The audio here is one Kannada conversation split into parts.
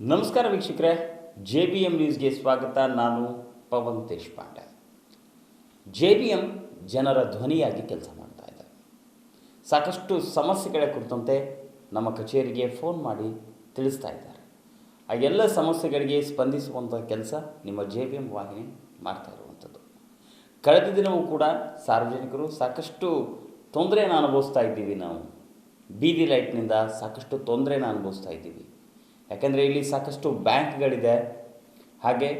ನಮಸ್ಕಾರ ವೀಕ್ಷಕರೇ, ಜೆ ಬಿ ಎಂ ನ್ಯೂಸ್ಗೆ ಸ್ವಾಗತ. ನಾನು Pavan Deshpande. J B M ಜನರ ಧ್ವನಿಯಾಗಿ ಕೆಲಸ ಮಾಡ್ತಾ ಇದೆ. ಸಾಕಷ್ಟು ಸಮಸ್ಯೆಗಳ ಕುರಿತಂತೆ ನಮ್ಮ ಕಚೇರಿಗೆ ಫೋನ್ ಮಾಡಿ ತಿಳಿಸ್ತಾ ಇದ್ದಾರೆ. ಆ ಎಲ್ಲ ಸಮಸ್ಯೆಗಳಿಗೆ ಸ್ಪಂದಿಸುವಂಥ ಕೆಲಸ ನಿಮ್ಮ ಜೆ ಬಿ ಎಂ ವಾಹಿನಿ ಮಾಡ್ತಾ ಇರುವಂಥದ್ದು. ಕಳೆದ ದಿನವೂ ಕೂಡ ಸಾರ್ವಜನಿಕರು ಸಾಕಷ್ಟು ತೊಂದರೆಯನ್ನು ಅನುಭವಿಸ್ತಾ ಇದ್ದೀವಿ ನಾವು. ಬೀದಿ ಲೈಟ್ನಿಂದ ಸಾಕಷ್ಟು ತೊಂದರೆನ ಅನುಭವಿಸ್ತಾ ಇದ್ದೀವಿ. ಯಾಕೆಂದರೆ ಇಲ್ಲಿ ಸಾಕಷ್ಟು ಬ್ಯಾಂಕ್ಗಳಿದೆ. ಹಾಗೆ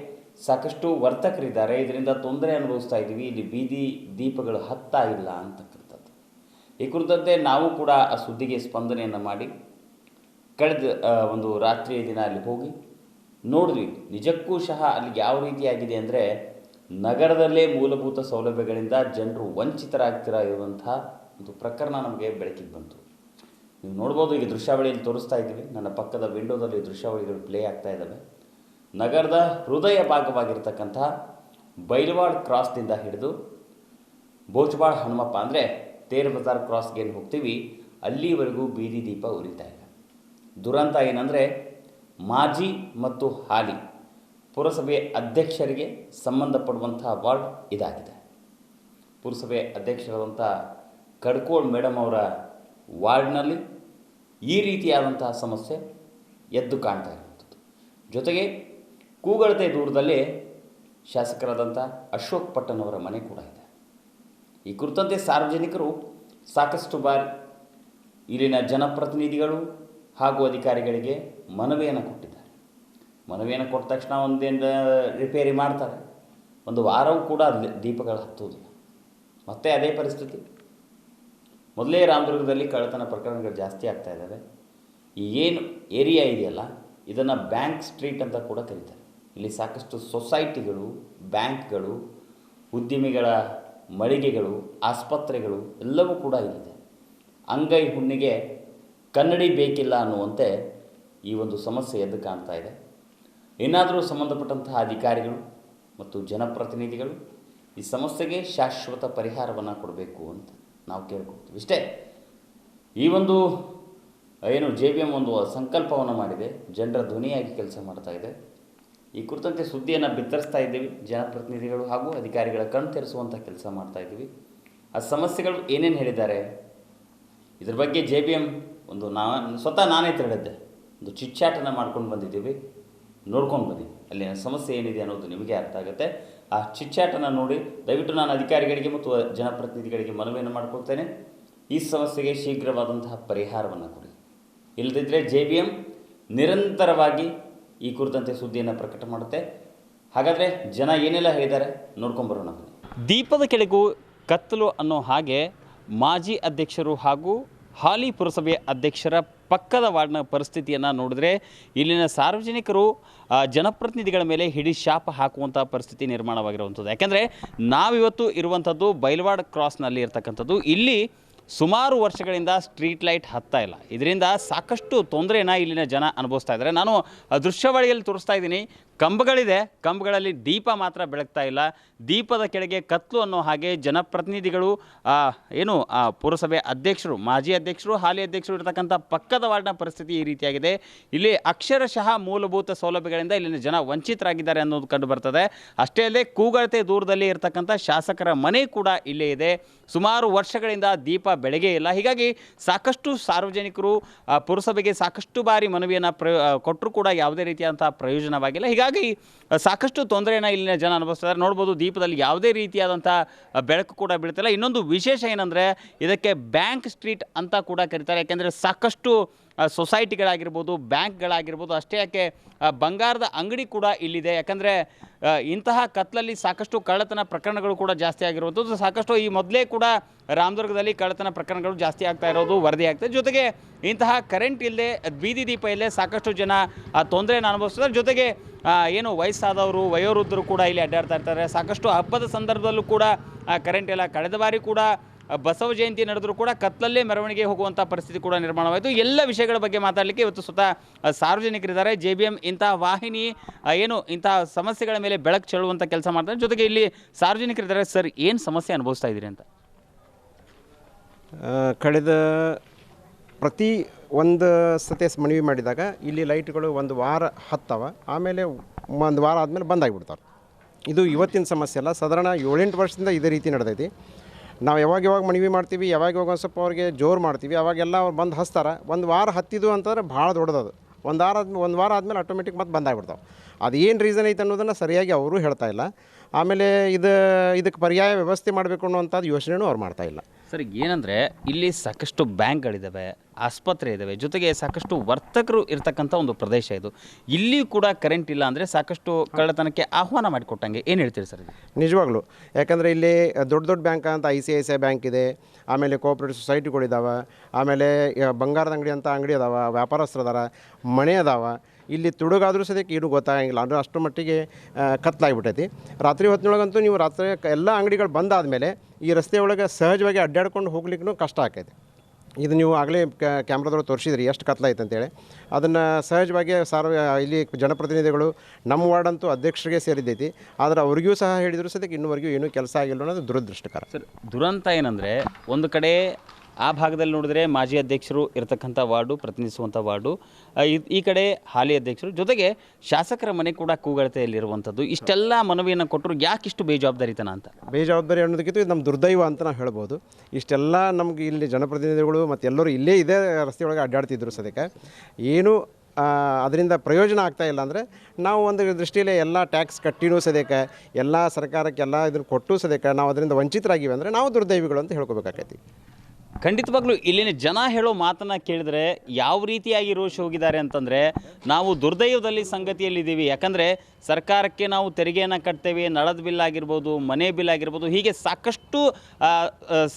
ಸಾಕಷ್ಟು ವರ್ತಕರಿದ್ದಾರೆ. ಇದರಿಂದ ತೊಂದರೆ ಅನುಭವಿಸ್ತಾ ಇದ್ದೀವಿ. ಇಲ್ಲಿ ಬೀದಿ ದೀಪಗಳು ಹತ್ತಾ ಇಲ್ಲ ಅಂತಕ್ಕಂಥದ್ದು ಈ ಕುರಿತಂತೆ ನಾವು ಕೂಡ ಆ ಸುದ್ದಿಗೆ ಸ್ಪಂದನೆಯನ್ನು ಮಾಡಿ ಕಳೆದ ಒಂದು ರಾತ್ರಿಯ ದಿನ ಅಲ್ಲಿ ಹೋಗಿ ನೋಡಿದ್ವಿ. ನಿಜಕ್ಕೂ ಸಹ ಅಲ್ಲಿ ಯಾವ ರೀತಿಯಾಗಿದೆ ಅಂದರೆ ನಗರದಲ್ಲೇ ಮೂಲಭೂತ ಸೌಲಭ್ಯಗಳಿಂದ ಜನರು ವಂಚಿತರಾಗ್ತಿರ ಇರುವಂಥ ಒಂದು ಪ್ರಕರಣ ನಮಗೆ ಬೆಳಕಿಗೆ ಬಂತು. ನೀವು ನೋಡ್ಬೋದು ಈಗ ದೃಶ್ಯಾವಳಿಯಲ್ಲಿ ತೋರಿಸ್ತಾ ಇದ್ದೀವಿ. ನನ್ನ ಪಕ್ಕದ ವಿಂಡೋದಲ್ಲಿ ದೃಶ್ಯಾವಳಿಗಳು ಪ್ಲೇ ಆಗ್ತಾ ಇದ್ದಾವೆ. ನಗರದ ಹೃದಯ ಭಾಗವಾಗಿರ್ತಕ್ಕಂತಹ ಬೈಲ್ವಾಡ್ ಕ್ರಾಸ್ನಿಂದ ಹಿಡಿದು ಬೋಚಬಾಳ್ ಹನುಮಪ್ಪ ಅಂದರೆ ತೇರ್ ಬಜಾರ್ ಕ್ರಾಸ್ಗೆ ಏನು ಹೋಗ್ತೀವಿ. ಅಲ್ಲಿವರೆಗೂ ಬೀದಿ ದೀಪ ಉರಿತಾ ಇಲ್ಲ ದುರಂತ ಏನಂದರೆ ಮಾಜಿ ಮತ್ತು ಹಾಲಿ ಪುರಸಭೆ ಅಧ್ಯಕ್ಷರಿಗೆ ಸಂಬಂಧಪಡುವಂಥ ವಾರ್ಡ್ ಇದಾಗಿದೆ. ಪುರಸಭೆ ಅಧ್ಯಕ್ಷರಾದಂಥ ಕಡ್ಕೋಳ್ ಮೇಡಮ್ ಅವರ ವಾರ್ಡ್ನಲ್ಲಿ ಈ ರೀತಿಯಾದಂತಹ ಸಮಸ್ಯೆ ಎದ್ದು ಕಾಣ್ತಾ ಇರುವಂಥದ್ದು. ಜೊತೆಗೆ ಕೂಗಳತೆ ದೂರದಲ್ಲೇ ಶಾಸಕರಾದಂಥ ಅಶೋಕ್ ಪಟ್ಟಣವರ ಮನೆ ಕೂಡ ಇದೆ. ಈ ಕುರಿತಂತೆ ಸಾರ್ವಜನಿಕರು ಸಾಕಷ್ಟು ಬಾರಿ ಇಲ್ಲಿನ ಜನಪ್ರತಿನಿಧಿಗಳು ಹಾಗೂ ಅಧಿಕಾರಿಗಳಿಗೆ ಮನವಿಯನ್ನು ಕೊಟ್ಟಿದ್ದಾರೆ. ಮನವಿಯನ್ನು ಕೊಟ್ಟ ತಕ್ಷಣ ಒಂದೇನು ರಿಪೇರಿ ಮಾಡ್ತಾರೆ. ಒಂದು ವಾರವೂ ಕೂಡ ದೀಪಗಳು ಹತ್ತುವುದಿಲ್ಲ. ಮತ್ತೆ ಅದೇ ಪರಿಸ್ಥಿತಿ. ಮೊದಲೇ ರಾಮದುರ್ಗದಲ್ಲಿ ಕಳ್ಳತನ ಪ್ರಕರಣಗಳು ಜಾಸ್ತಿ ಆಗ್ತಾ ಇದ್ದಾವೆ. ಈ ಏನು ಏರಿಯಾ ಇದೆಯಲ್ಲ, ಇದನ್ನು ಬ್ಯಾಂಕ್ ಸ್ಟ್ರೀಟ್ ಅಂತ ಕೂಡ ಕರೀತಾರೆ. ಇಲ್ಲಿ ಸಾಕಷ್ಟು ಸೊಸೈಟಿಗಳು, ಬ್ಯಾಂಕ್ಗಳು, ಉದ್ಯಮಿಗಳ ಮಳಿಗೆಗಳು, ಆಸ್ಪತ್ರೆಗಳು ಎಲ್ಲವೂ ಕೂಡ ಇಲ್ಲಿದೆ. ಅಂಗೈ ಹುಣ್ಣಿಗೆ ಕನ್ನಡಿ ಬೇಕಿಲ್ಲ ಅನ್ನುವಂತೆ ಈ ಒಂದು ಸಮಸ್ಯೆ ಎದ್ದು ಕಾಣ್ತಾ ಇದೆ. ಏನಾದರೂ ಸಂಬಂಧಪಟ್ಟಂತಹ ಅಧಿಕಾರಿಗಳು ಮತ್ತು ಜನಪ್ರತಿನಿಧಿಗಳು ಈ ಸಮಸ್ಯೆಗೆ ಶಾಶ್ವತ ಪರಿಹಾರವನ್ನು ಕೊಡಬೇಕು ಅಂತ. ನಾವು ಕೇಳ್ಕೊಳ್ತೀವಿ. ಇಷ್ಟೇ. ಈ ಒಂದು, ಏನು ಜೆ ಬಿ ಎಂ ಒಂದು ಸಂಕಲ್ಪವನ್ನು ಮಾಡಿದೆ. ಜನರ ಧ್ವನಿಯಾಗಿ ಕೆಲಸ ಮಾಡ್ತಾ ಇದೆ. ಈ ಕುರಿತಂತೆ ಸುದ್ದಿಯನ್ನು ಬಿತ್ತರಿಸ್ತಾ ಇದ್ದೀವಿ. ಜನಪ್ರತಿನಿಧಿಗಳು ಹಾಗೂ ಅಧಿಕಾರಿಗಳ ಕಣ್ ತೆರೆಸುವಂಥ ಕೆಲಸ ಮಾಡ್ತಾ ಇದ್ದೀವಿ. ಆ ಸಮಸ್ಯೆಗಳು ಏನೇನು ಹೇಳಿದ್ದಾರೆ? ಇದ್ರ ಬಗ್ಗೆ ಜೆ ಬಿ ಎಂ ಒಂದು ನಾ, ಸ್ವತಃ ನಾನೇ ತೆರಳಿದ್ದೆ ಒಂದು ಚಿಚ್ಚಾಟನ ಮಾಡ್ಕೊಂಡು ಬಂದಿದ್ದೀವಿ. ನೋಡ್ಕೊಂಡು ಬನ್ನಿ. ಅಲ್ಲಿನ ಸಮಸ್ಯೆ ಏನಿದೆ ಅನ್ನೋದು ನಿಮಗೆ ಅರ್ಥ ಆಗುತ್ತೆ. ಆ ಚಿಚ್ಚಾಟನ್ನು ನೋಡಿ ದಯವಿಟ್ಟು ನಾನು ಅಧಿಕಾರಿಗಳಿಗೆ ಮತ್ತು ಜನಪ್ರತಿನಿಧಿಗಳಿಗೆ ಮನವಿಯನ್ನು ಮಾಡ್ಕೊಳ್ತೇನೆ. ಈ ಸಮಸ್ಯೆಗೆ ಶೀಘ್ರವಾದಂತಹ ಪರಿಹಾರವನ್ನು ಕೊಡಿ. ಇಲ್ಲದಿದ್ದರೆ ಜೆ ಬಿ ಎಂ ನಿರಂತರವಾಗಿ ಈ ಕುರಿತಂತೆ ಸುದ್ದಿಯನ್ನು ಪ್ರಕಟ ಮಾಡುತ್ತೆ. ಹಾಗಾದರೆ ಜನ ಏನೆಲ್ಲ ಹೇಳಿದ್ದಾರೆ ನೋಡ್ಕೊಂಬರೋಣ ದೀಪದ ಕೆಳಗೂ ಕತ್ತಲು ಅನ್ನೋ ಹಾಗೆ ಮಾಜಿ ಅಧ್ಯಕ್ಷರು ಹಾಗೂ ಹಾಲಿ ಪುರಸಭೆ ಅಧ್ಯಕ್ಷರ ಪಕ್ಕದ ವಾರ್ಡ್ನ ಪರಿಸ್ಥಿತಿಯನ್ನು ನೋಡಿದ್ರೆ ಇಲ್ಲಿನ ಸಾರ್ವಜನಿಕರು ಜನಪ್ರತಿನಿಧಿಗಳ ಮೇಲೆ ಹಿಡಿ ಶಾಪ ಹಾಕುವಂಥ ಪರಿಸ್ಥಿತಿ ನಿರ್ಮಾಣವಾಗಿರುವಂಥದ್ದು. ಯಾಕೆಂದರೆ ನಾವಿವತ್ತು ಇರುವಂಥದ್ದು ಬೈಲ್ವಾಡ್ ಕ್ರಾಸ್ನಲ್ಲಿ ಇರ್ತಕ್ಕಂಥದ್ದು. ಇಲ್ಲಿ ಸುಮಾರು ವರ್ಷಗಳಿಂದ ಸ್ಟ್ರೀಟ್ ಲೈಟ್ ಹತ್ತಾ ಇಲ್ಲ. ಇದರಿಂದ ಸಾಕಷ್ಟು ತೊಂದರೆನ ಇಲ್ಲಿನ ಜನ ಅನುಭವಿಸ್ತಾ ಇದ್ದಾರೆ. ನಾನು ದೃಶ್ಯವಳಿಯಲ್ಲಿ ತೋರಿಸ್ತಾ ಇದ್ದೀನಿ. ಕಂಬಗಳಿದೆ. ಕಂಬಗಳಲ್ಲಿ ದೀಪ ಮಾತ್ರ ಬೆಳಗ್ತಾ ಇಲ್ಲ. ದೀಪದ ಕೆಳಗೆ ಕತ್ಲು ಅನ್ನೋ ಹಾಗೆ ಜನಪ್ರತಿನಿಧಿಗಳು ಏನು ಪುರಸಭೆ ಅಧ್ಯಕ್ಷರು, ಮಾಜಿ ಅಧ್ಯಕ್ಷರು, ಹಾಲಿ ಅಧ್ಯಕ್ಷರು ಇರತಕ್ಕಂಥ ಪಕ್ಕದ ವಾರ್ಡ್ನ ಪರಿಸ್ಥಿತಿ ಈ ರೀತಿಯಾಗಿದೆ. ಇಲ್ಲಿ ಅಕ್ಷರಶಃ ಮೂಲಭೂತ ಸೌಲಭ್ಯಗಳಿಂದ ಇಲ್ಲಿನ ಜನ ವಂಚಿತರಾಗಿದ್ದಾರೆ ಅನ್ನೋದು ಕಂಡು ಬರ್ತದೆ. ಅಷ್ಟೇ ಅಲ್ಲದೆ ಕೂಗಳತೆ ದೂರದಲ್ಲಿ ಇರತಕ್ಕಂಥ ಶಾಸಕರ ಮನೆ ಕೂಡ ಇಲ್ಲೇ ಇದೆ. ಸುಮಾರು ವರ್ಷಗಳಿಂದ ದೀಪ ಬೆಳಗೇ ಇಲ್ಲ. ಹೀಗಾಗಿ ಸಾಕಷ್ಟು ಸಾರ್ವಜನಿಕರು ಪುರಸಭೆಗೆ ಸಾಕಷ್ಟು ಬಾರಿ ಮನವಿಯನ್ನು ಪ್ರ ಕೊಟ್ಟರು ಕೂಡ ಯಾವುದೇ ರೀತಿಯಾದಂಥ ಪ್ರಯೋಜನವಾಗಿಲ್ಲ. ಹೀಗಾಗಿ ಸಾಕಷ್ಟು ತೊಂದರೆಯನ್ನು ಇಲ್ಲಿನ ಜನ ಅನುಭವಿಸ್ತಾರೆ ನೋಡ್ಬೋದು ದೀಪದಲ್ಲಿ ಯಾವುದೇ ರೀತಿಯಾದಂಥ ಬೆಳಕು ಕೂಡ ಬೀಳ್ತಿಲ್ಲ ಇನ್ನೊಂದು ವಿಶೇಷ ಏನಂದರೆ, ಇದಕ್ಕೆ ಬ್ಯಾಂಕ್ ಸ್ಟ್ರೀಟ್ ಅಂತ ಕೂಡ ಕರೀತಾರೆ. ಯಾಕೆಂದರೆ ಸಾಕಷ್ಟು ಸೊಸೈಟಿಗಳಾಗಿರ್ಬೋದು, ಬ್ಯಾಂಕ್ಗಳಾಗಿರ್ಬೋದು, ಅಷ್ಟೇ ಯಾಕೆ ಬಂಗಾರದ ಅಂಗಡಿ ಕೂಡ ಇಲ್ಲಿದೆ. ಯಾಕಂದರೆ ಇಂತಹ ಕತ್ಲಲ್ಲಿ ಸಾಕಷ್ಟು ಕಳ್ಳತನ ಪ್ರಕರಣಗಳು ಕೂಡ ಜಾಸ್ತಿ ಆಗಿರುವಂಥದ್ದು. ಸಾಕಷ್ಟು ಈ ಮೊದಲೇ ಕೂಡ ರಾಮದುರ್ಗದಲ್ಲಿ ಕಳ್ಳತನ ಪ್ರಕರಣಗಳು ಜಾಸ್ತಿ ಆಗ್ತಾ ಇರೋದು ವರದಿ ಜೊತೆಗೆ ಇಂತಹ ಕರೆಂಟ್ ಇಲ್ಲದೆ ಬೀದಿ ದೀಪ ಇಲ್ಲದೆ ಸಾಕಷ್ಟು ಜನ, ಆ ತೊಂದರೆಯನ್ನು ಅನುಭವಿಸ್ತಾರೆ. ಜೊತೆಗೆ ಏನು ವಯಸ್ಸಾದವರು, ವಯೋವೃದ್ಧರು ಕೂಡ ಇಲ್ಲಿ ಅಡ್ಡಾಡ್ತಾ ಇರ್ತಾರೆ. ಸಾಕಷ್ಟು ಹಬ್ಬದ ಸಂದರ್ಭದಲ್ಲೂ ಕೂಡ ಕರೆಂಟ್ ಇಲ್ಲ ಕಳೆದ ಬಾರಿ ಕೂಡ ಬಸವ ಜಯಂತಿ ನಡೆದರೂ ಕೂಡ ಕತ್ತಲಲ್ಲೇ ಮೆರವಣಿಗೆ ಹೋಗುವಂಥ ಪರಿಸ್ಥಿತಿ ಕೂಡ ನಿರ್ಮಾಣವಾಯಿತು. ಎಲ್ಲ ವಿಷಯಗಳ ಬಗ್ಗೆ ಮಾತಾಡಲಿಕ್ಕೆ ಇವತ್ತು ಸ್ವತಃ ಸಾರ್ವಜನಿಕರಿದ್ದಾರೆ. ಜೆ ಬಿ ಎಂ ಇಂತಹ ವಾಹಿನಿ ಏನು ಇಂತಹ ಸಮಸ್ಯೆಗಳ ಮೇಲೆ ಬೆಳಕು ಚೆಲ್ಲುವಂಥ ಕೆಲಸ ಮಾಡ್ತಾರೆ ಜೊತೆಗೆ ಇಲ್ಲಿ ಸಾರ್ವಜನಿಕರಿದ್ದಾರೆ, ಸರ್, ಏನು ಸಮಸ್ಯೆ ಅನುಭವಿಸ್ತಾ ಇದ್ದೀರಿ ಅಂತ? ಕಳೆದ ಪ್ರತಿ ಒಂದು ಸತಿ ಮನವಿ ಮಾಡಿದಾಗ ಇಲ್ಲಿ ಲೈಟ್ಗಳು ಒಂದು ವಾರ ಹತ್ತವ. ಆಮೇಲೆ ಒಂದು ವಾರ ಆದಮೇಲೆ ಬಂದಾಗಿಬಿಡ್ತಾರೆ ಇದು ಇವತ್ತಿನ ಸಮಸ್ಯೆ ಅಲ್ಲ. ಸಾಧಾರಣ ಏಳೆಂಟು ವರ್ಷದಿಂದ ಇದೇ ರೀತಿ ನಡೆದೈತಿ. ನಾವು ಯಾವಾಗ ಯಾವಾಗ ಮನವಿ ಮಾಡ್ತೀವಿ, ಯಾವಾಗ ಯಾವಾಗ ಒಂದು ಸ್ವಲ್ಪ ಅವ್ರಿಗೆ ಜೋರು ಮಾಡ್ತೀವಿ ಅವಾಗೆಲ್ಲ ಅವ್ರು ಬಂದು ಹಸ್ತಾರೆ. ಒಂದು ವಾರ ಹತ್ತಿದ್ದು ಅಂತಂದ್ರೆ ಭಾಳ ದೊಡ್ಡದದು. ಒಂದು ವಾರ ಆದ್ಮೇಲೆ ಒಂದು ವಾರ ಆದಮೇಲೆ ಆಟೋಮೆಟಿಕ್ ಮತ್ತೆ ಬಂದಾಗ್ಬಿಡ್ತಾವೆ ಅದು ಏನು ರೀಸನ್ ಐತೆ ಅನ್ನೋದನ್ನು ಸರಿಯಾಗಿ ಅವರು ಹೇಳ್ತಾ ಇಲ್ಲ. ಆಮೇಲೆ ಇದು ಇದಕ್ಕೆ ಪರ್ಯಾಯ ವ್ಯವಸ್ಥೆ ಮಾಡಬೇಕು ಅನ್ನುವಂಥದ್ದು ಯೋಚನೆಯೂ ಅವ್ರು ಮಾಡ್ತಾ ಇಲ್ಲ. ಸರ್ ಏನಂದರೆ, ಇಲ್ಲಿ ಸಾಕಷ್ಟು ಬ್ಯಾಂಕ್ಗಳಿದ್ದಾವೆ ಆಸ್ಪತ್ರೆ ಇದ್ದಾವೆ ಜೊತೆಗೆ ಸಾಕಷ್ಟು ವರ್ತಕರು ಇರತಕ್ಕಂಥ ಒಂದು ಪ್ರದೇಶ ಇದು. ಇಲ್ಲಿ ಕೂಡ ಕರೆಂಟ್ ಇಲ್ಲ ಅಂದರೆ ಸಾಕಷ್ಟು ಕಳ್ಳತನಕ್ಕೆ ಆಹ್ವಾನ ಮಾಡಿಕೊಟ್ಟಂಗೆ. ಏನು ಹೇಳ್ತೀರಿ ಸರ್ ನಿಜವಾಗ್ಲೂ. ಯಾಕಂದರೆ ಇಲ್ಲಿ ದೊಡ್ಡ ದೊಡ್ಡ ಬ್ಯಾಂಕ್ ಅಂತ I C I C I bank ಇದೆ. ಆಮೇಲೆ ಕೋಆಪ್ರೇಟಿವ್ ಸೊಸೈಟಿಗಳಿದ್ದಾವೆ ಆಮೇಲೆ ಬಂಗಾರದ ಅಂಗಡಿ ಅಂತ ಅಂಗಡಿ ಅದಾವ, ವ್ಯಾಪಾರಸ್ಥರು ಅದಾರ, ಮನೆ ಅದಾವ. ಇಲ್ಲಿ ತುಡುಗಾದರೂ ಸದ್ಯಕ್ಕೆ ಏನು ಗೊತ್ತಾಗಂಗಿಲ್ಲ. ಅಂದರೆ ಅಷ್ಟು ಮಟ್ಟಿಗೆ ಕತ್ತಲಾಗಿಬಿಟ್ಟೈತಿ ರಾತ್ರಿ ಹೊತ್ತಿನೊಳಗಂತೂ ನೀವು ರಾತ್ರಿ ಎಲ್ಲ ಅಂಗಡಿಗಳು ಬಂದಾದಮೇಲೆ ಈ ರಸ್ತೆ ಒಳಗೆ ಸಹಜವಾಗಿ ಅಡ್ಡಾಡ್ಕೊಂಡು ಹೋಗ್ಲಿಕ್ಕೂ ಕಷ್ಟ ಆಕೈತಿ ಇದು ನೀವು ಆಗಲೇ ಕ್ಯಾಮ್ರಾದೊಳಗೆ ತೋರಿಸಿದ್ರಿ, ಎಷ್ಟು ಕತ್ಲಾಯ್ತು ಅಂತೇಳಿ ಅದನ್ನು ಸಹಜವಾಗಿ ಸಾರ್ವ, ಇಲ್ಲಿ ಜನಪ್ರತಿನಿಧಿಗಳು ನಮ್ಮ ವಾರ್ಡ್ ಅಂತೂ ಅಧ್ಯಕ್ಷರಿಗೆ ಸೇರಿದ್ದೈತಿ. ಆದರೆ ಅವ್ರಿಗೂ ಸಹ ಹೇಳಿದ್ರು ಸದ್ಯಕ್ಕೆ ಇನ್ನುವರೆಗೂ ಏನೂ ಕೆಲಸ ಆಗಿಲ್ಲ ಅನ್ನೋದು ದುರದೃಷ್ಟಕರ. ಸರ್, ದುರಂತ ಏನಂದರೆ, ಒಂದು ಕಡೆ ಆ ಭಾಗದಲ್ಲಿ ನೋಡಿದ್ರೆ ಮಾಜಿ ಅಧ್ಯಕ್ಷರು ಇರತಕ್ಕಂಥ ವಾರ್ಡು, ಪ್ರತಿನಿಧಿಸುವಂಥ ವಾರ್ಡು. ಈ- ಕಡೆ ಹಾಲಿ ಅಧ್ಯಕ್ಷರು. ಜೊತೆಗೆ ಶಾಸಕರ ಮನೆ ಕೂಡ ಕೂಗಳತೆಯಲ್ಲಿರುವಂಥದ್ದು. ಇಷ್ಟೆಲ್ಲ ಮನವಿಯನ್ನು ಕೊಟ್ಟರು. ಯಾಕಿಷ್ಟು ಬೇಜವಾಬ್ದಾರಿತನ ಅಂತ? ಬೇಜವಾಬ್ದಾರಿ ಅನ್ನೋದಕ್ಕಿಂತ ಇದು ನಮ್ಮ ದುರ್ದೈವ ಅಂತ ನಾವು ಹೇಳ್ಬೋದು. ಇಷ್ಟೆಲ್ಲ ನಮ್ಗೆ ಇಲ್ಲಿ ಜನಪ್ರತಿನಿಧಿಗಳು ಮತ್ತು ಎಲ್ಲರೂ ಇಲ್ಲೇ ಇದೇ ರಸ್ತೆ ಒಳಗೆ ಅಡ್ಡಾಡ್ತಿದ್ರು ಸದ್ಯಕ್ಕೆ. ಏನು ಅದರಿಂದ ಪ್ರಯೋಜನ ಆಗ್ತಾ ಇಲ್ಲ ಅಂದರೆ ನಾವು ಒಂದು ದೃಷ್ಟಿಯಲ್ಲಿ ಎಲ್ಲ ಟ್ಯಾಕ್ಸ್ ಕಟ್ಟಿನೂ ಸದ್ಯಕ್ಕೆ, ಎಲ್ಲ ಸರ್ಕಾರಕ್ಕೆ ಎಲ್ಲ ಇದನ್ನು ಕೊಟ್ಟು ಸದ್ಯಕ್ಕೆ ನಾವು ಅದರಿಂದ ವಂಚಿತರಾಗಿವೆ ಅಂದರೆ ನಾವು ದುರ್ದೈವಿಗಳು ಅಂತ ಹೇಳ್ಕೊಬೇಕಾಕೈತಿ ಖಂಡಿತವಾಗ್ಲೂ ಇಲ್ಲಿನ ಜನ ಹೇಳೋ ಮಾತನ್ನ ಕೇಳಿದ್ರೆ ಯಾವ ರೀತಿಯಾಗಿ ರೋಷ ಹೋಗಿದ್ದಾರೆ ಅಂತಂದರೆ ನಾವು ದುರ್ದೈವದಲ್ಲಿ ಸಂಗತಿಯಲ್ಲಿದ್ದೀವಿ. ಯಾಕಂದರೆ ಸರ್ಕಾರಕ್ಕೆ ನಾವು ತೆರಿಗೆಯನ್ನು ಕಟ್ತೇವೆ, ನಳದ ಬಿಲ್ ಆಗಿರ್ಬೋದು, ಮನೆ ಬಿಲ್ ಆಗಿರ್ಬೋದು, ಹೀಗೆ ಸಾಕಷ್ಟು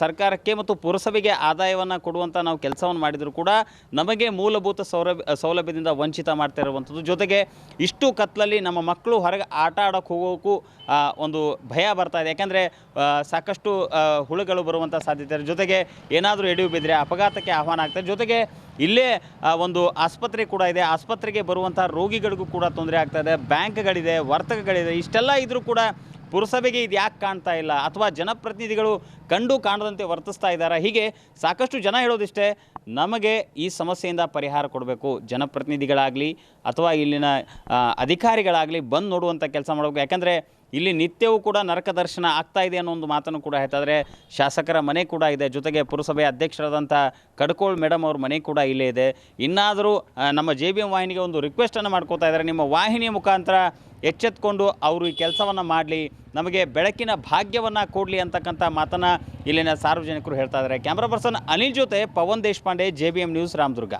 ಸರ್ಕಾರಕ್ಕೆ ಮತ್ತು ಪುರಸಭೆಗೆ ಆದಾಯವನ್ನು ಕೊಡುವಂಥ ನಾವು ಕೆಲಸವನ್ನು ಮಾಡಿದರೂ ಕೂಡ ನಮಗೆ ಮೂಲಭೂತ ಸೌಲಭ್ಯ ಸೌಲಭ್ಯದಿಂದ ವಂಚಿತ ಮಾಡ್ತಾ ಇರುವಂಥದ್ದು ಜೊತೆಗೆ ಇಷ್ಟು ಕತ್ತಲಲ್ಲಿ ನಮ್ಮ ಮಕ್ಕಳು ಹೊರಗೆ ಆಟ ಆಡೋಕೆ ಹೋಗೋಕ್ಕೂ ಒಂದು ಭಯ ಬರ್ತಾ ಇದೆ. ಯಾಕಂದರೆ ಸಾಕಷ್ಟು ಹುಳುಗಳು ಬರುವಂಥ ಸಾಧ್ಯತೆ ಜೊತೆಗೆ ಏನಾದರೂ ಎಡೆಯು ಬಿದ್ದರೆ ಅಪಘಾತಕ್ಕೆ ಆಹ್ವಾನ ಆಗ್ತದೆ ಜೊತೆಗೆ ಇಲ್ಲೇ ಒಂದು ಆಸ್ಪತ್ರೆ ಕೂಡ ಇದೆ. ಆಸ್ಪತ್ರೆಗೆ ಬರುವಂಥ ರೋಗಿಗಳಿಗೂ ಕೂಡ ತೊಂದರೆ ಆಗ್ತಾ ಇದೆ. ಬ್ಯಾಂಕ್ಗಳಿದೆ, ವರ್ತಕಗಳಿದೆ. ಇಷ್ಟೆಲ್ಲ ಇದ್ದರೂ ಕೂಡ ಪುರಸಭೆಗೆ ಇದು ಯಾಕೆ ಕಾಣ್ತಾ ಇಲ್ಲ? ಅಥವಾ ಜನಪ್ರತಿನಿಧಿಗಳು ಕಂಡು ಕಾಣದಂತೆ ವರ್ತಿಸ್ತಾ ಇದ್ದಾರೆ? ಹೀಗೆ ಸಾಕಷ್ಟು ಜನ ಹೇಳೋದಿಷ್ಟೇ, ನಮಗೆ ಈ ಸಮಸ್ಯೆಯಿಂದ ಪರಿಹಾರ ಕೊಡಬೇಕು. ಜನಪ್ರತಿನಿಧಿಗಳಾಗಲಿ ಅಥವಾ ಇಲ್ಲಿನ ಅಧಿಕಾರಿಗಳಾಗಲಿ ಬಂದು ನೋಡುವಂಥ ಕೆಲಸ ಮಾಡಬೇಕು. ಯಾಕಂದರೆ ಇಲ್ಲಿ ನಿತ್ಯವೂ ಕೂಡ ನರಕ ದರ್ಶನ ಆಗ್ತಾ ಇದೆ ಅನ್ನೋ ಒಂದು ಮಾತನ್ನು ಕೂಡ ಹೇಳ್ತಾದರೆ ಶಾಸಕರ ಮನೆ ಕೂಡ ಇದೆ. ಜೊತೆಗೆ ಪುರಸಭೆ ಅಧ್ಯಕ್ಷರಾದಂಥ ಕಡ್ಕೋಳ್ ಮೇಡಮ್ ಅವ್ರ ಮನೆ ಕೂಡ ಇಲ್ಲೇ ಇದೆ. ಇನ್ನಾದರೂ ನಮ್ಮ ಜೆ ಬಿ ಎಂ ವಾಹಿನಿಗೆ ಒಂದು ರಿಕ್ವೆಸ್ಟನ್ನು ಮಾಡ್ಕೋತಾ ಇದ್ದಾರೆ. ನಿಮ್ಮ ವಾಹಿನಿಯ ಮುಖಾಂತರ ಎಚ್ಚೆತ್ಕೊಂಡು ಅವರು ಈ ಕೆಲಸವನ್ನು ಮಾಡಲಿ, ನಮಗೆ ಬೆಳಕಿನ ಭಾಗ್ಯವನ್ನು ಕೊಡಲಿ ಅಂತಕ್ಕಂಥ ಮಾತನ್ನು ಇಲ್ಲಿನ ಸಾರ್ವಜನಿಕರು ಹೇಳ್ತಾ ಇದ್ದಾರೆ. ಕ್ಯಾಮ್ರಾ ಪರ್ಸನ್ ಅನಿಲ್ ಜೊತೆ Pavan Deshpande, J B M news, Ramdurg.